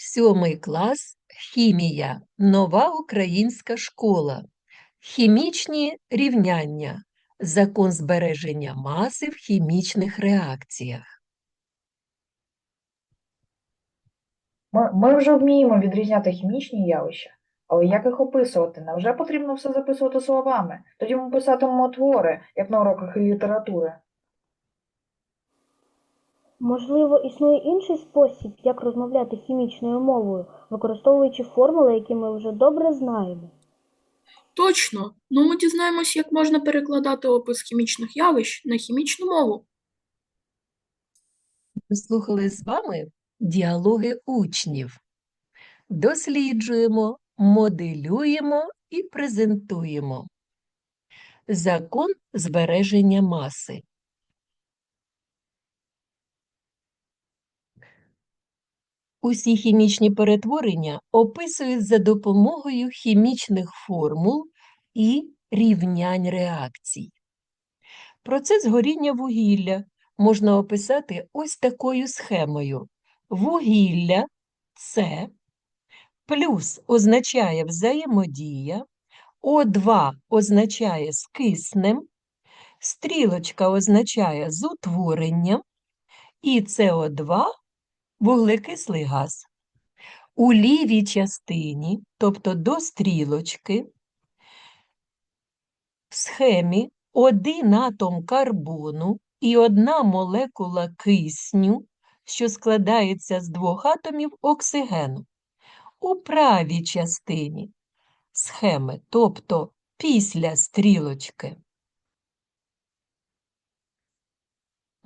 Сьомий клас хімія. Нова українська школа. Хімічні рівняння. Закон збереження маси в хімічних реакціях. Ми, ми вже вміємо відрізняти хімічні явища, але як їх описувати? Невже потрібно все записувати словами? Тоді ми писатимемо твори, як на уроках літератури. Можливо, існує інший спосіб, як розмовляти хімічною мовою, використовуючи формули, які ми вже добре знаємо. Точно. Ну, ми дізнаємось, як можна перекладати опис хімічних явищ на хімічну мову. Ми слухали з вами діалоги учнів. Досліджуємо, моделюємо і презентуємо. Закон збереження маси. Усі хімічні перетворення описують за допомогою хімічних формул і рівнянь реакцій. Процес горіння вугілля можна описати ось такою схемою. Вугілля це плюс означає взаємодія, О2 означає з киснем, стрілочка означає з утворенням, і СО2 вуглекислий газ. У лівій частині, тобто до стрілочки, в схемі один атом карбону і одна молекула кисню, що складається з двох атомів оксигену. У правій частині схеми, тобто після стрілочки,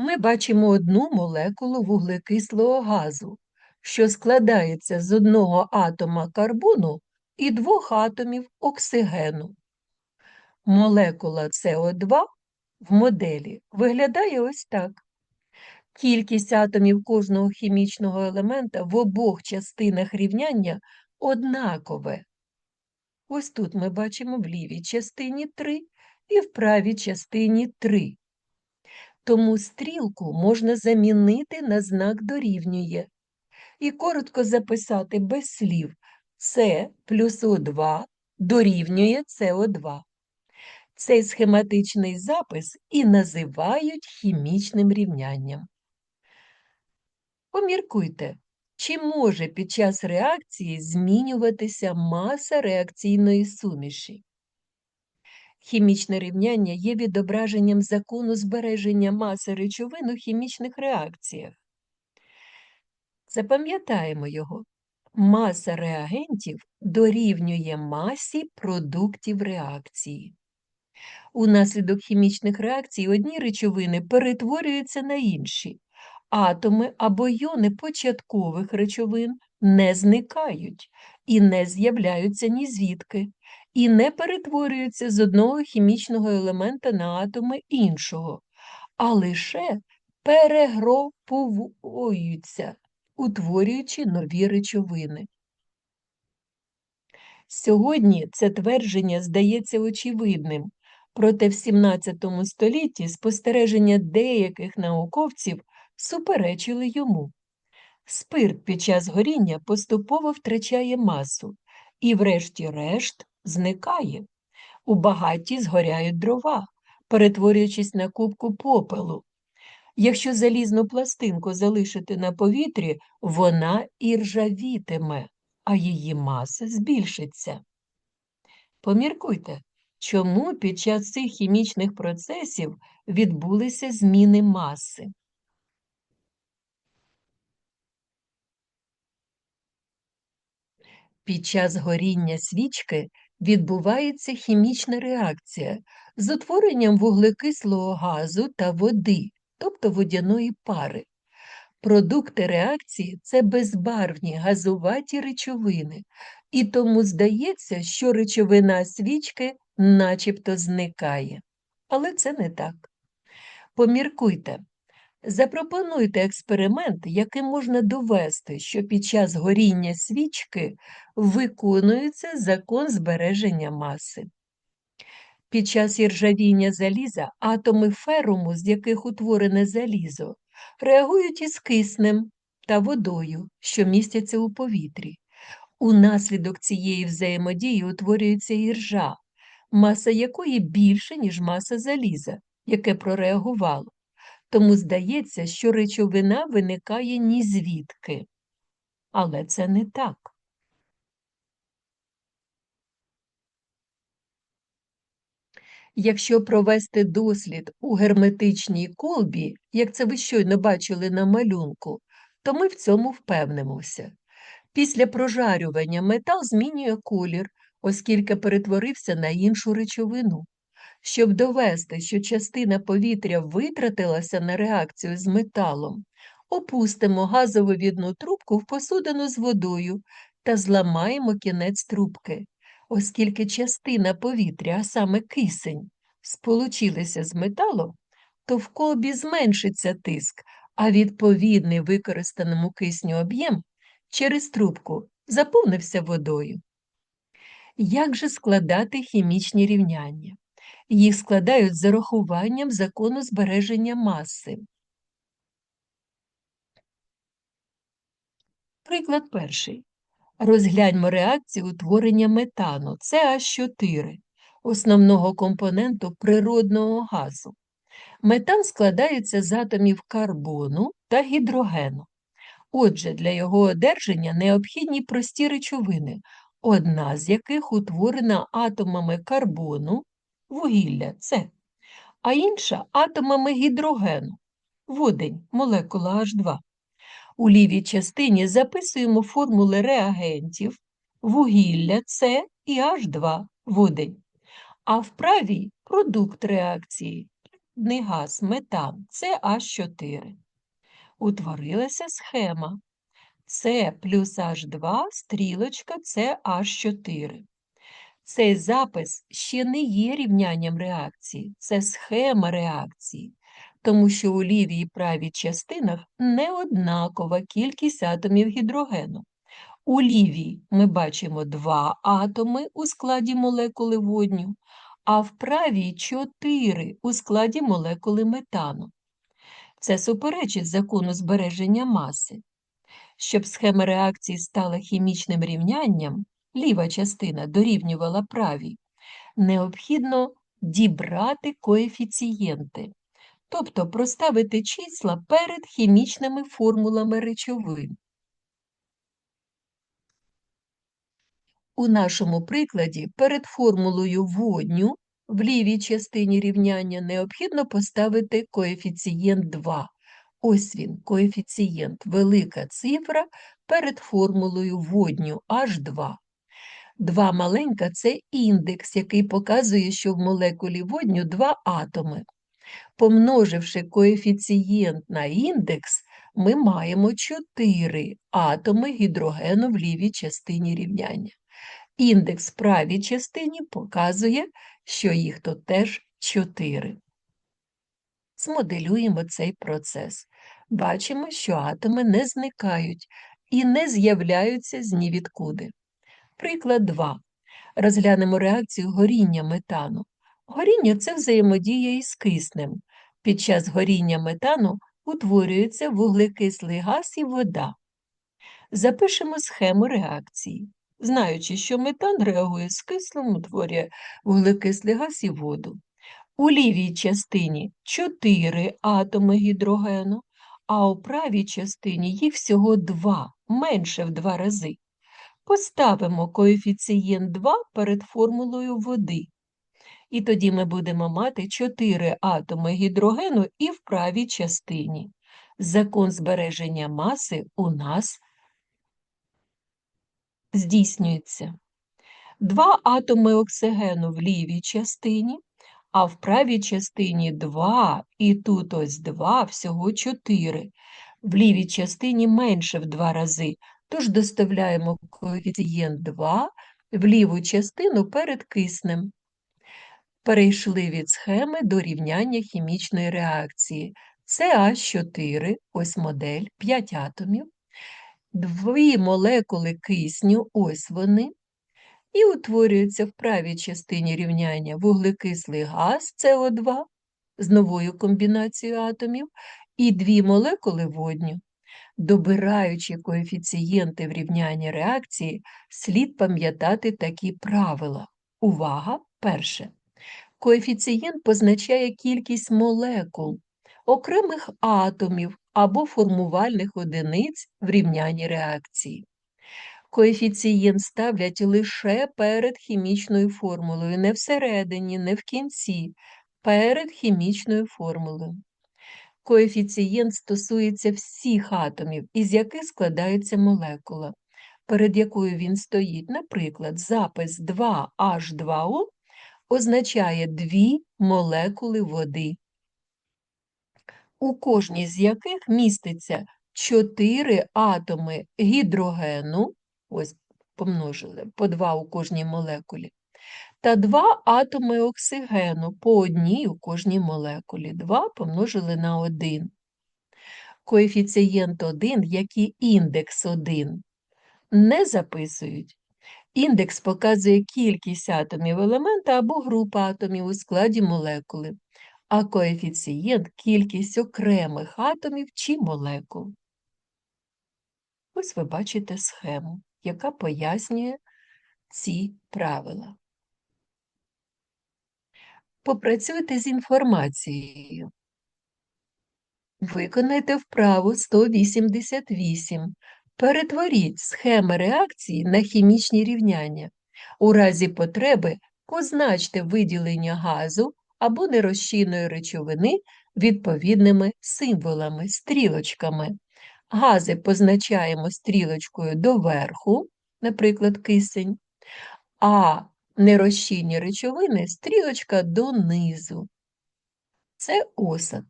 ми бачимо одну молекулу вуглекислого газу, що складається з одного атома карбону і двох атомів оксигену. Молекула СО2 в моделі виглядає ось так. Кількість атомів кожного хімічного елемента в обох частинах рівняння однакове. Ось тут ми бачимо в лівій частині 3 і в правій частині 3. Тому стрілку можна замінити на знак дорівнює і коротко записати без слів С плюс О2 дорівнює СО2. Цей схематичний запис і називають хімічним рівнянням. Поміркуйте, чи може під час реакції змінюватися маса реакційної суміші? Хімічне рівняння є відображенням закону збереження маси речовин у хімічних реакціях. Запам'ятаємо його. Маса реагентів дорівнює масі продуктів реакції. Унаслідок хімічних реакцій одні речовини перетворюються на інші. Атоми або йони початкових речовин не зникають і не з'являються ні звідки, і не перетворюються з одного хімічного елемента на атоми іншого, а лише перегруповуються, утворюючи нові речовини. Сьогодні це твердження здається очевидним, проте в XVII столітті спостереження деяких науковців суперечили йому. Спирт під час горіння поступово втрачає масу і, врешті-решт, зникає. У багатті згоряють дрова, перетворюючись на кубку попелу. Якщо залізну пластинку залишити на повітрі, вона і ржавітиме, а її маса збільшиться. Поміркуйте, чому під час цих хімічних процесів відбулися зміни маси. Під час горіння свічки відбувається хімічна реакція з утворенням вуглекислого газу та води, тобто водяної пари. Продукти реакції це безбарвні газуваті речовини, і тому здається, що речовина свічки начебто зникає. Але це не так. Поміркуйте, Запропонуйте експеримент, яким можна довести, що під час горіння свічки виконується закон збереження маси. Під час іржавіння заліза атоми феруму, з яких утворене залізо, реагують із киснем, та водою, що містяться у повітрі. Унаслідок цієї взаємодії утворюється іржа, маса якої більше, ніж маса заліза, яке прореагувало. Тому здається, що речовина виникає ні звідки. Але це не так. Якщо провести дослід у герметичній колбі, як це ви щойно бачили на малюнку, то ми в цьому впевнимося. Після прожарювання метал змінює колір, оскільки перетворився на іншу речовину. Щоб довести, що частина повітря витратилася на реакцію з металом, опустимо газовивідну трубку в посудину з водою та зламаємо кінець трубки. Оскільки частина повітря, а саме кисень, сполучилися з металом, то в колбі зменшиться тиск, а відповідний використаному кисню об'єм через трубку заповнився водою. Як же складати хімічні рівняння? Їх складають з урахуванням закону збереження маси. Приклад перший. Розгляньмо реакцію утворення метану CH4, основного компоненту природного газу. Метан складається з атомів карбону та гідрогену. Отже, для його одержання необхідні прості речовини, одна з яких утворена атомами карбону, вугілля С, а інша атомами гідрогену, водень, молекула H2. У лівій частині записуємо формули реагентів, вугілля С і H2 водень, а в правій продукт реакції, газ метан CH4. Утворилася схема С плюс H2 стрілочка CH4. Цей запис ще не є рівнянням реакції, це схема реакції, тому що у лівій і правій частинах не однакова кількість атомів гідрогену. У лівій ми бачимо два атоми у складі молекули водню, а в правій чотири у складі молекули метану. Це суперечить закону збереження маси. Щоб схема реакції стала хімічним рівнянням, ліва частина дорівнювала правій, необхідно дібрати коефіцієнти, тобто проставити числа перед хімічними формулами речовин. У нашому прикладі перед формулою водню в лівій частині рівняння необхідно поставити коефіцієнт 2. Ось він, коефіцієнт, велика цифра перед формулою водню H2. Два маленька – це індекс, який показує, що в молекулі водню два атоми. Помноживши коефіцієнт на індекс, ми маємо 4 атоми гідрогену в лівій частині рівняння. Індекс в правій частині показує, що їх тут теж 4. Змоделюємо цей процес. Бачимо, що атоми не зникають і не з'являються з нівідкуди. Приклад 2. Розглянемо реакцію горіння метану. Горіння – це взаємодія із киснем. Під час горіння метану утворюється вуглекислий газ і вода. Запишемо схему реакції. Знаючи, що метан реагує з кислим, утворює вуглекислий газ і воду. У лівій частині 4 атоми гідрогену, а у правій частині їх всього 2, менше в 2 рази. Поставимо коефіцієнт 2 перед формулою води. І тоді ми будемо мати 4 атоми гідрогену і в правій частині. Закон збереження маси у нас здійснюється. Два атоми оксигену в лівій частині, а в правій частині 2, і тут ось 2, всього 4. В лівій частині менше в 2 рази, тож доставляємо коефіцієнт 2 в ліву частину перед киснем. Перейшли від схеми до рівняння хімічної реакції. CH4, ось модель, 5 атомів, дві молекули кисню, ось вони, і утворюється в правій частині рівняння вуглекислий газ СО2 з новою комбінацією атомів і дві молекули водню. Добираючи коефіцієнти в рівнянні реакції, слід пам'ятати такі правила. Увага! Перше. Коефіцієнт позначає кількість молекул, окремих атомів або формувальних одиниць в рівнянні реакції. Коефіцієнт ставлять лише перед хімічною формулою, не всередині, не в кінці, перед хімічною формулою. Коефіцієнт стосується всіх атомів, із яких складається молекула, перед якою він стоїть. Наприклад, запис 2H2O означає дві молекули води, у кожній з яких міститься 4 атоми гідрогену, ось помножили, по 2 у кожній молекулі, та 2 атоми оксигену, по одній у кожній молекулі, 2 помножили на 1. Коефіцієнт 1, як і індекс 1, не записують. Індекс показує кількість атомів елемента або групи атомів у складі молекули, а коефіцієнт – кількість окремих атомів чи молекул. Ось ви бачите схему, яка пояснює ці правила. Попрацюйте з інформацією. Виконайте вправу 188. Перетворіть схеми реакції на хімічні рівняння. У разі потреби позначте виділення газу або нерозчинної речовини відповідними символами, стрілочками. Гази позначаємо стрілочкою доверху, наприклад, кисень, а нерозчинні речовини стрілочка донизу. Це осад.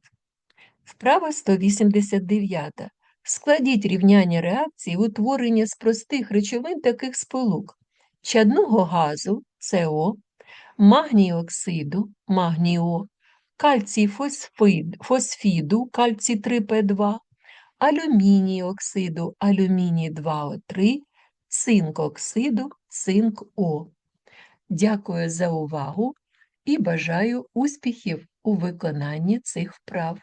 Вправа 189. Складіть рівняння реакції утворення з простих речовин таких сполук чадного газу СО, магнію оксиду магніо, кальцій фосфіду кальцій 3П2, алюміній оксиду алюміній 2О3, цинк оксиду цинк О. Дякую за увагу і бажаю успіхів у виконанні цих вправ.